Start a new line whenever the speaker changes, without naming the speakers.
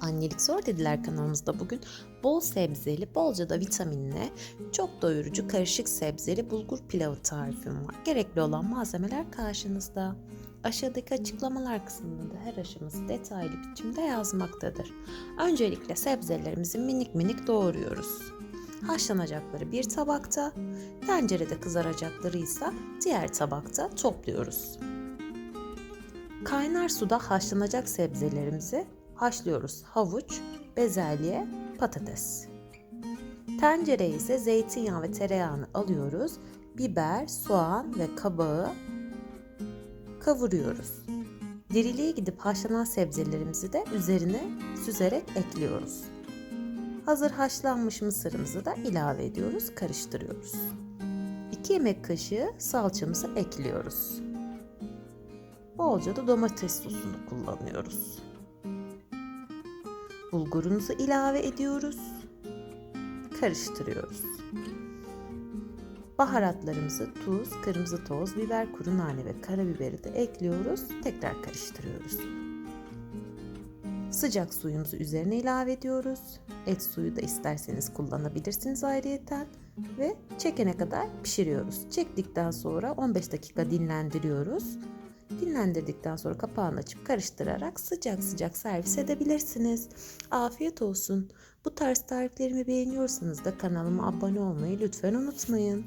Annelik Zor Dediler kanalımızda bugün bol sebzeli, bolca da vitaminli, çok doyurucu karışık sebzeli bulgur pilavı tarifim var. Gerekli olan malzemeler karşınızda. Aşağıdaki açıklamalar kısmında da her aşaması detaylı biçimde yazmaktadır. Öncelikle sebzelerimizi minik minik doğruyoruz. Haşlanacakları bir tabakta, tencerede kızaracakları ise diğer tabakta topluyoruz. Kaynar suda haşlanacak sebzelerimizi haşlıyoruz. Havuç, bezelye, patates. Tencereye ise zeytinyağı ve tereyağını alıyoruz. Biber, soğan ve kabağı kavuruyoruz. Diriliğe gidip haşlanan sebzelerimizi de üzerine süzerek ekliyoruz. Hazır haşlanmış mısırımızı da ilave ediyoruz, karıştırıyoruz. 2 yemek kaşığı salçamızı ekliyoruz. Bolca da domates sosunu kullanıyoruz. Bulgurumuzu ilave ediyoruz. Karıştırıyoruz. Baharatlarımızı tuz, kırmızı toz, biber, kuru nane ve karabiberi de ekliyoruz. Tekrar karıştırıyoruz. Sıcak suyumuzu üzerine ilave ediyoruz. Et suyu da isterseniz kullanabilirsiniz ayrıyeten ve çekene kadar pişiriyoruz. Çektikten sonra 15 dakika dinlendiriyoruz. Dinlendirdikten sonra kapağını açıp karıştırarak sıcak sıcak servis edebilirsiniz. Afiyet olsun. Bu tarz tariflerimi beğeniyorsanız da kanalıma abone olmayı lütfen unutmayın.